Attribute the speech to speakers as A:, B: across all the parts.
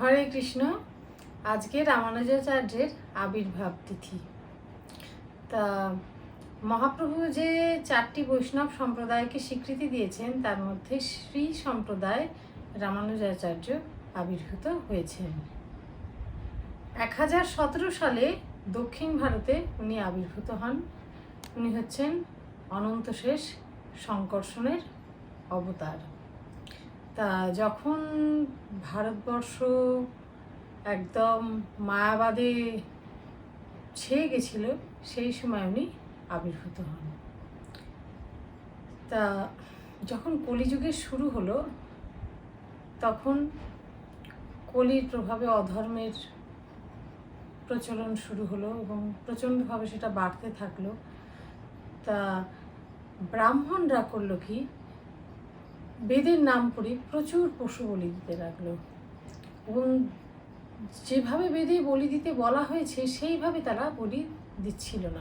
A: হরে কৃষ্ণ। আজকে রামানুজাচার্যের আবির্ভাব তিথি। তা, মহাপ্রভু যে চারটি বৈষ্ণব সম্প্রদায়কে স্বীকৃতি দিয়েছেন, তার মধ্যে শ্রী সম্প্রদায় রামানুজাচার্য আবির্ভূত হয়েছেন। এক হাজার সতেরো সালে দক্ষিণ ভারতে উনি আবির্ভূত হন। উনি হচ্ছেন অনন্তশেষ সংকর্ষণের অবতার। তা যখন ভারতবর্ষ একদম মায়াবাদে ছেয়ে গেছিল, সেই সময় উনি আবির্ভূত হন। তা যখন কলিযুগের শুরু হলো, তখন কলির প্রভাবে অধর্মের প্রচলন শুরু হলো এবং প্রচণ্ডভাবে সেটা বাড়তে থাকল। তা ব্রাহ্মণরা করল কি বেদের নাম করে প্রচুর পশু বলি দিতে লাগল। এবং যেভাবে বেদে বলি দিতে বলা হয়েছে, সেইভাবে তারা বলি দিচ্ছিল না।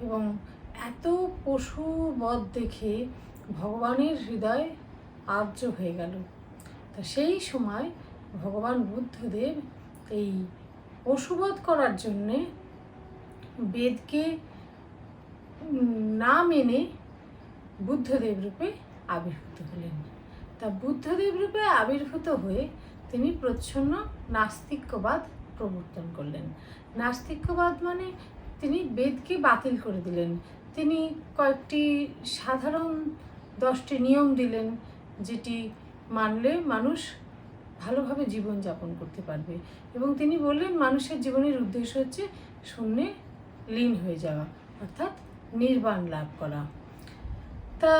A: এবং এত পশু বধ দেখে ভগবানের হৃদয় আর্য হয়ে গেল। তা সেই সময় ভগবান বুদ্ধদেব এই পশুবধ করার জন্যে বেদকে না মেনে বুদ্ধদেব রূপে আবির্ভূত হলেন। তা বুদ্ধদেব রূপে আবির্ভূত হয়ে তিনি প্রচ্ছন্ন নাস্তিক্যবাদ প্রবর্তন করলেন। নাস্তিক্যবাদ মানে তিনি বেদকে বাতিল করে দিলেন। তিনি কয়েকটি সাধারণ দশটি নিয়ম দিলেন যেটি মানলে মানুষ ভালোভাবে জীবনযাপন করতে পারবে এবং তিনি বললেন, মানুষের জীবনের উদ্দেশ্য হচ্ছে শূন্যে লীন হয়ে যাওয়া, অর্থাৎ নির্বাণ লাভ করা। তা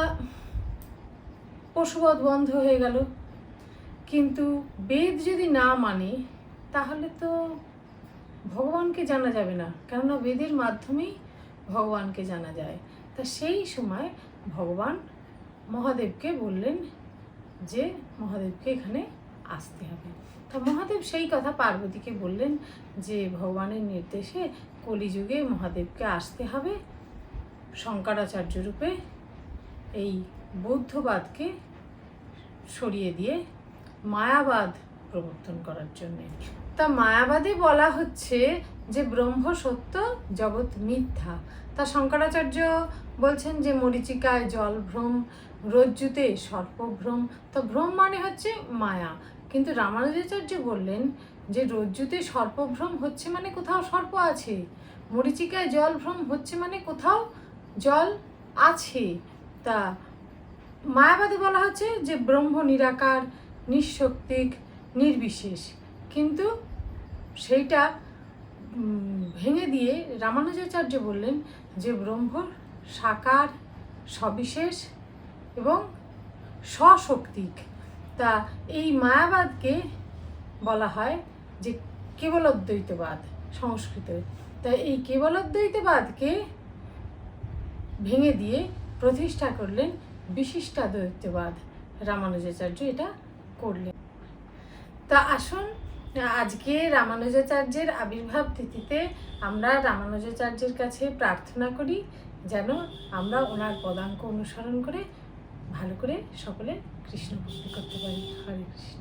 A: পশুবধ বন্ধ হয়ে গেল। কিন্তু বেদ যদি না মানে তাহলে তো ভগবানকে জানা যাবে না। কেননা বেদের মাধ্যমেই ভগবানকে জানা যায়। তা সেই সময় ভগবান মহাদেবকে বললেন যে, মহাদেবকে এখানে আসতে হবে। তা মহাদেব সেই কথা পার্বতীকে বললেন যে, ভগবানের নির্দেশে কলিযুগে মহাদেবকে আসতে হবে। শঙ্করাচার্য রূপে এই বৌদ্ধবাদকে সরিয়ে দিয়ে মায়াবাদ প্রবর্তন করার জন্যে। তা মায়াবাদে বলা হচ্ছে যে ব্রহ্ম সত্য, জগৎ মিথ্যা। তা শঙ্করাচার্য বলছেন যে মরিচিকায় জল ভ্রম, রজ্জুতে সর্পভ্রম। তো ভ্রম মানে হচ্ছে মায়া। কিন্তু রামানুজাচার্য বললেন যে রজ্জুতে সর্পভ্রম হচ্ছে মানে কোথাও সর্প আছে। মরিচিকায় জল ভ্রম হচ্ছে মানে কোথাও জল আছে। তা মায়াবাদে বলা হচ্ছে যে ব্রহ্ম নিরাকার, নিঃশক্তিক, নির্বিশেষ। কিন্তু সেইটা ভেঙে দিয়ে রামানুজাচার্য বললেন যে ব্রহ্ম সাকার, সবিশেষ এবং সশক্তিক। তা এই মায়াবাদকে বলা হয় যে কেবলোদ্বৈতবাদ, সংস্কৃত। তা এই কেবলোদ্বৈতবাদকে ভেঙে দিয়ে প্রতিষ্ঠা করলেন বিশিষ্টাদ্বৈতবাদ রামানুজাচার্য এটা করলেন। তা আসুন, আজকে রামানুজাচার্যের আবির্ভাব তিথিতে আমরা রামানুজাচার্যের কাছে প্রার্থনা করি, যেন আমরা ওনার পদাঙ্ক অনুসরণ করে ভালো করে সকলে কৃষ্ণ ভক্তি করতে পারি। হরে কৃষ্ণ।